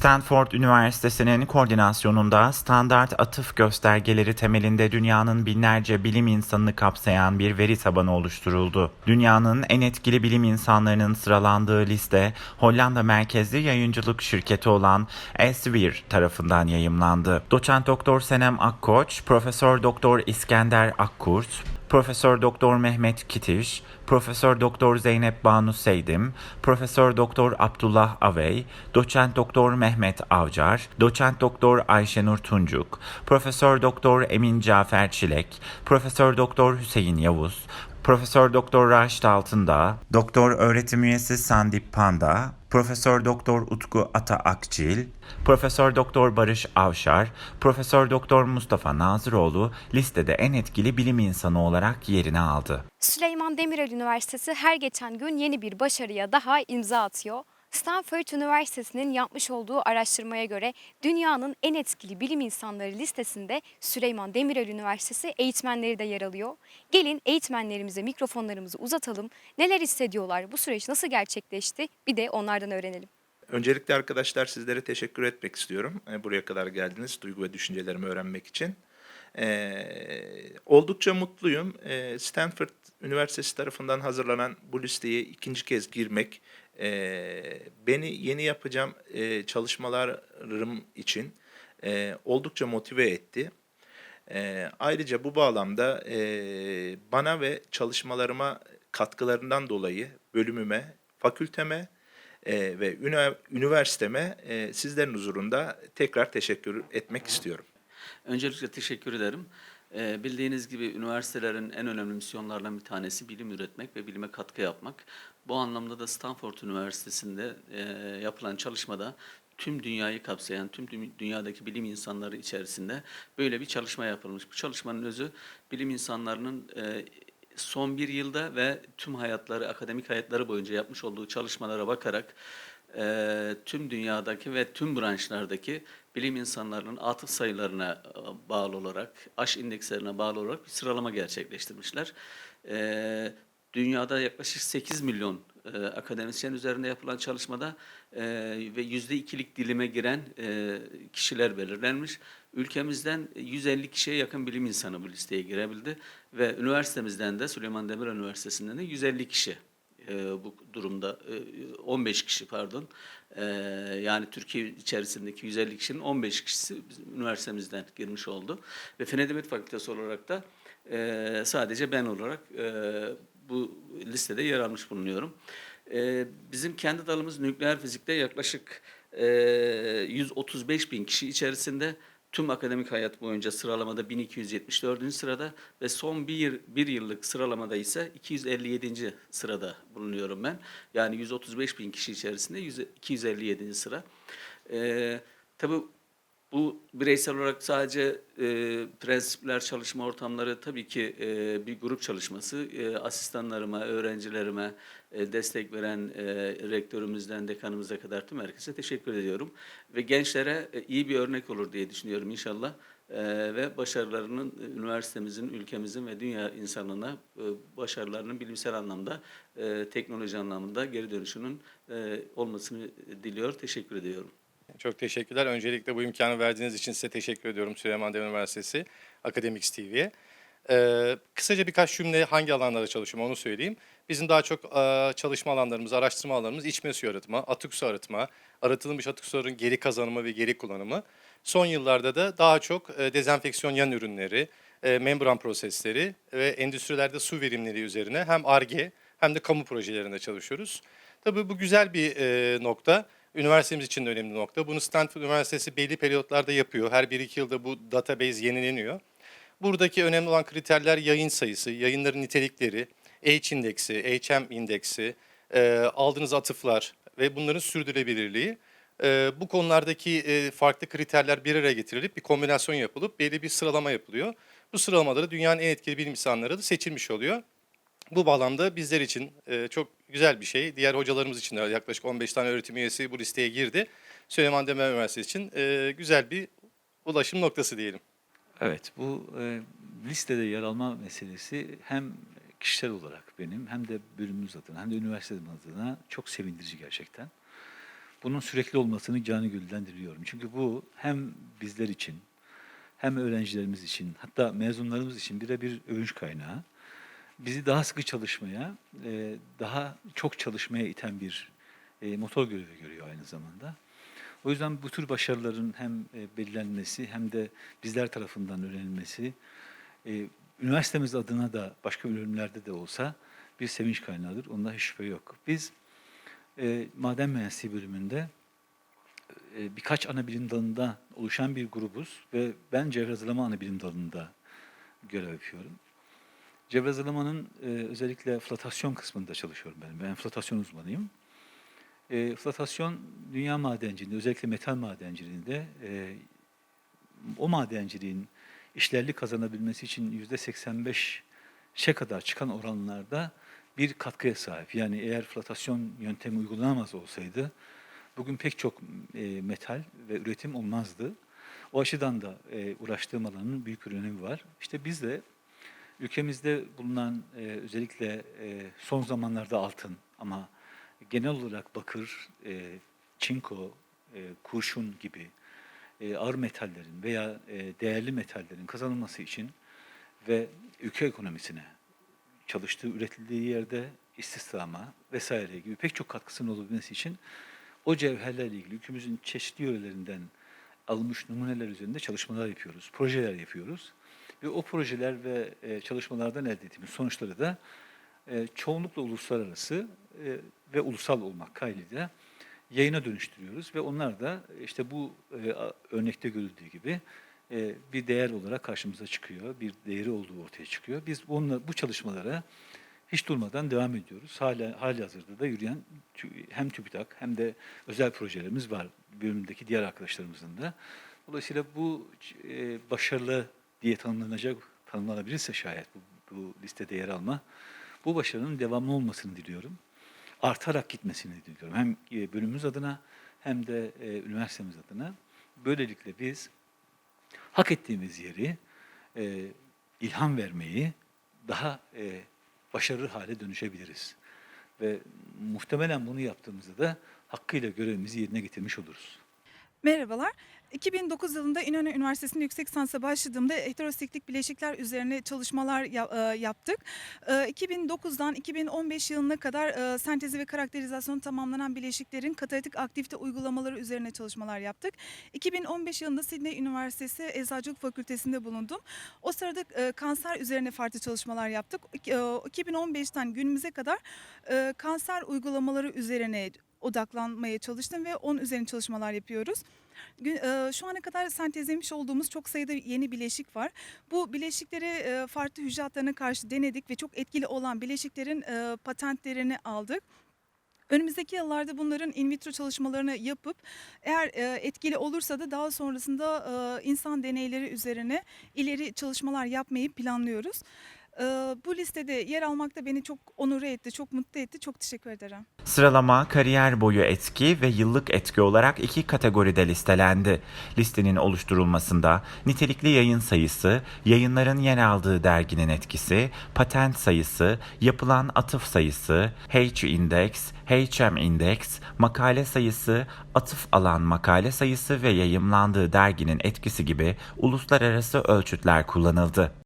Stanford Üniversitesi'nin koordinasyonunda standart atıf göstergeleri temelinde dünyanın binlerce bilim insanını kapsayan bir veri tabanı oluşturuldu. Dünyanın en etkili bilim insanlarının sıralandığı liste Hollanda merkezli yayıncılık şirketi olan Elsevier tarafından yayımlandı. Doçent Doktor Senem Akkoç, Profesör Doktor İskender Akkurt, Profesör Doktor Mehmet Kitiş, Profesör Doktor Zeynep Banu Seydim, Profesör Doktor Abdullah Avey, Doçent Doktor Mehmet Avcar, Doçent Doktor Ayşenur Tuncuk, Profesör Doktor Emin Cafer Çilek, Profesör Doktor Hüseyin Yavuz, Profesör Doktor Raşit Altındağ, Doktor Öğretim Üyesi Sandip Panda, Profesör Doktor Utku Ata Akçil, Profesör Doktor Barış Avşar, Profesör Doktor Mustafa Nazıroğlu listede en etkili bilim insanı olarak yerini aldı. Süleyman Demirel Üniversitesi her geçen gün yeni bir başarıya daha imza atıyor. Stanford Üniversitesi'nin yapmış olduğu araştırmaya göre dünyanın en etkili bilim insanları listesinde Süleyman Demirel Üniversitesi eğitmenleri de yer alıyor. Gelin eğitmenlerimize mikrofonlarımızı uzatalım. Neler hissediyorlar? Bu süreç nasıl gerçekleşti? Bir de onlardan öğrenelim. Öncelikle arkadaşlar sizlere teşekkür etmek istiyorum. E, Buraya kadar geldiniz duygu ve düşüncelerimi öğrenmek için. Ee, oldukça mutluyum. Ee, Stanford Üniversitesi tarafından hazırlanan bu listeye ikinci kez girmek e, beni yeni yapacağım e, çalışmalarım için e, oldukça motive etti. E, ayrıca bu bağlamda e, bana ve çalışmalarıma katkılarından dolayı bölümüme, fakülteme e, ve üniversiteme e, sizlerin huzurunda tekrar teşekkür etmek istiyorum. Öncelikle teşekkür ederim. Ee, bildiğiniz gibi üniversitelerin en önemli misyonlarından bir tanesi bilim üretmek ve bilime katkı yapmak. Bu anlamda da Stanford Üniversitesi'nde e, yapılan çalışmada tüm dünyayı kapsayan, tüm dü- dünyadaki bilim insanları içerisinde böyle bir çalışma yapılmış. Bu çalışmanın özü bilim insanlarının e, son bir yılda ve tüm hayatları, akademik hayatları boyunca yapmış olduğu çalışmalara bakarak e, tüm dünyadaki ve tüm branşlardaki bilim insanlarının atıf sayılarına e, bağlı olarak, aş indekslerine bağlı olarak bir sıralama gerçekleştirmişler. E, dünyada yaklaşık 8 milyon e, akademisyen üzerinde yapılan çalışmada e, ve yüzde ikilik dilime giren e, kişiler belirlenmiş. Ülkemizden 150 kişiye yakın bilim insanı bu listeye girebildi ve üniversitemizden de Süleyman Demirel Üniversitesi'nden de 150 kişi e, bu durumda e, 15 kişi pardon. E, yani Türkiye içerisindeki 150 kişinin 15 kişisi üniversitemizden girmiş oldu. Ve Fen Edebiyat Fakültesi olarak da e, sadece ben olarak e, bu listede yer almış bulunuyorum. E, bizim kendi dalımız nükleer fizikte yaklaşık e, 135 bin kişi içerisinde tüm akademik hayat boyunca sıralamada 1274. sırada ve son bir, bir yıllık sıralamada ise 257. sırada bulunuyorum ben. Yani 135 bin kişi içerisinde 100 257. sıra. Ee, tabii bu bireysel olarak sadece e, prensipler, çalışma ortamları tabii ki e, bir grup çalışması. E, asistanlarıma, öğrencilerime e, destek veren e, rektörümüzden dekanımıza kadar tüm herkese teşekkür ediyorum. Ve gençlere e, iyi bir örnek olur diye düşünüyorum inşallah. E, ve başarılarının e, üniversitemizin, ülkemizin ve dünya insanlığına e, başarılarının bilimsel anlamda, e, teknoloji anlamında geri dönüşünün e, olmasını diliyor. Teşekkür ediyorum. Çok teşekkürler. Öncelikle bu imkanı verdiğiniz için size teşekkür ediyorum Süleyman Demirel Üniversitesi Akademiks TV'ye. Ee, kısaca birkaç cümle hangi alanlarda çalışıyorum onu söyleyeyim. Bizim daha çok e, çalışma alanlarımız, araştırma alanlarımız içme suyu arıtma, atık su arıtma, arıtılmış atık suların geri kazanımı ve geri kullanımı. Son yıllarda da daha çok e, dezenfeksiyon yan ürünleri, e, membran prosesleri ve endüstrilerde su verimliliği üzerine hem ARGE hem de kamu projelerinde çalışıyoruz. Tabii bu güzel bir e, nokta. Üniversitemiz için de önemli nokta. Bunu Stanford Üniversitesi belli periyotlarda yapıyor. Her bir iki yılda bu database yenileniyor. Buradaki önemli olan kriterler yayın sayısı, yayınların nitelikleri, H indeksi, HM indeksi, e, aldığınız atıflar ve bunların sürdürülebilirliği. E, bu konulardaki e, farklı kriterler bir araya getirilip bir kombinasyon yapılıp belli bir sıralama yapılıyor. Bu sıralamada da dünyanın en etkili bilim insanları da seçilmiş oluyor. Bu bağlamda bizler için e, çok güzel bir şey. Diğer hocalarımız için de yaklaşık 15 tane öğretim üyesi bu listeye girdi. Süleyman Demirel Üniversitesi için e, güzel bir ulaşım noktası diyelim. Evet, bu e, listede yer alma meselesi hem kişisel olarak benim hem de bölümümüz adına hem de üniversitemiz adına çok sevindirici gerçekten. bunun sürekli olmasını canı gülden diliyorum. Çünkü bu hem bizler için hem öğrencilerimiz için hatta mezunlarımız için birebir övünç kaynağı. Bizi daha sıkı çalışmaya, e, daha çok çalışmaya iten bir e, motor görevi görüyor aynı zamanda. O yüzden bu tür başarıların hem e, belirlenmesi hem de bizler tarafından öğrenilmesi üniversitemiz adına da başka bölümlerde de olsa bir sevinç kaynağıdır. Onda hiç şüphe yok. Biz maden mühendisliği bölümünde birkaç ana bilim dalında oluşan bir grubuz ve ben cevher ana bilim dalında görev yapıyorum. Cevher hazırlamanın e, özellikle flotasyon kısmında çalışıyorum ben. Ben flotasyon uzmanıyım. E, flotasyon dünya madenciliğinde, özellikle metal madenciliğinde e, o madenciliğin işlerli kazanabilmesi için yüzde 85'e kadar çıkan oranlarda bir katkıya sahip. Yani eğer flotasyon yöntemi uygulanamaz olsaydı bugün pek çok e, metal ve üretim olmazdı. O açıdan da e, uğraştığım alanın büyük bir önemi var. İşte biz de ülkemizde bulunan e, özellikle e, son zamanlarda altın ama genel olarak bakır, e, çinko, e, kurşun gibi e, ağır metallerin veya e, değerli metallerin kazanılması için ve ülke ekonomisine çalıştığı, üretildiği yerde istihdama vesaire gibi pek çok katkısının olabilmesi için o cevherlerle ilgili ülkemizin çeşitli yörelerinden alınmış numuneler üzerinde çalışmalar yapıyoruz, projeler yapıyoruz. Ve o projeler ve e, çalışmalardan elde ettiğimiz sonuçları da e, çoğunlukla uluslararası e, ve ulusal olmak kaydıyla yayına dönüştürüyoruz ve onlar da işte bu örnekte görüldüğü gibi bir değer olarak karşımıza çıkıyor, bir değeri olduğu ortaya çıkıyor. Biz bununla, bu çalışmalara hiç durmadan devam ediyoruz. Hala hali hazırda da yürüyen hem TÜBİTAK hem de özel projelerimiz var bölümündeki diğer arkadaşlarımızın da. Dolayısıyla bu başarılı diye tanımlanacak, tanımlanabilirse şayet bu, bu listede yer alma, bu başarının devamlı olmasını diliyorum. Artarak gitmesini diliyorum. Hem e, bölümümüz adına hem de e, üniversitemiz adına. Böylelikle biz hak ettiğimiz yeri e, ilham vermeyi daha e, başarılı hale dönüşebiliriz. Ve muhtemelen bunu yaptığımızda da hakkıyla görevimizi yerine getirmiş oluruz. Merhabalar. 2009 yılında İnönü Üniversitesi'nde yüksek lisansa başladığımda heterosiklik bileşikler üzerine çalışmalar e, yaptık. E, 2009'dan 2015 yılına kadar e, sentezi ve karakterizasyonu tamamlanan bileşiklerin katalitik aktivite uygulamaları üzerine çalışmalar yaptık. 2015 yılında Sydney Üniversitesi Eczacılık Fakültesi'nde bulundum. O sırada e, kanser üzerine farklı çalışmalar yaptık. İk- e, 2015'ten günümüze kadar e, kanser uygulamaları üzerine odaklanmaya çalıştım ve onun üzerine çalışmalar yapıyoruz. Şu ana kadar sentezlemiş olduğumuz çok sayıda yeni bileşik var. Bu bileşikleri farklı hücre hatlarına karşı denedik ve çok etkili olan bileşiklerin patentlerini aldık. Önümüzdeki yıllarda bunların in vitro çalışmalarını yapıp eğer etkili olursa da daha sonrasında insan deneyleri üzerine ileri çalışmalar yapmayı planlıyoruz. Bu listede yer almak da beni çok onur etti, çok mutlu etti. Çok teşekkür ederim. Sıralama kariyer boyu etki ve yıllık etki olarak iki kategoride listelendi. Listenin oluşturulmasında nitelikli yayın sayısı, yayınların yer aldığı derginin etkisi, patent sayısı, yapılan atıf sayısı, H-index, HM-index, makale sayısı, atıf alan makale sayısı ve yayımlandığı derginin etkisi gibi uluslararası ölçütler kullanıldı.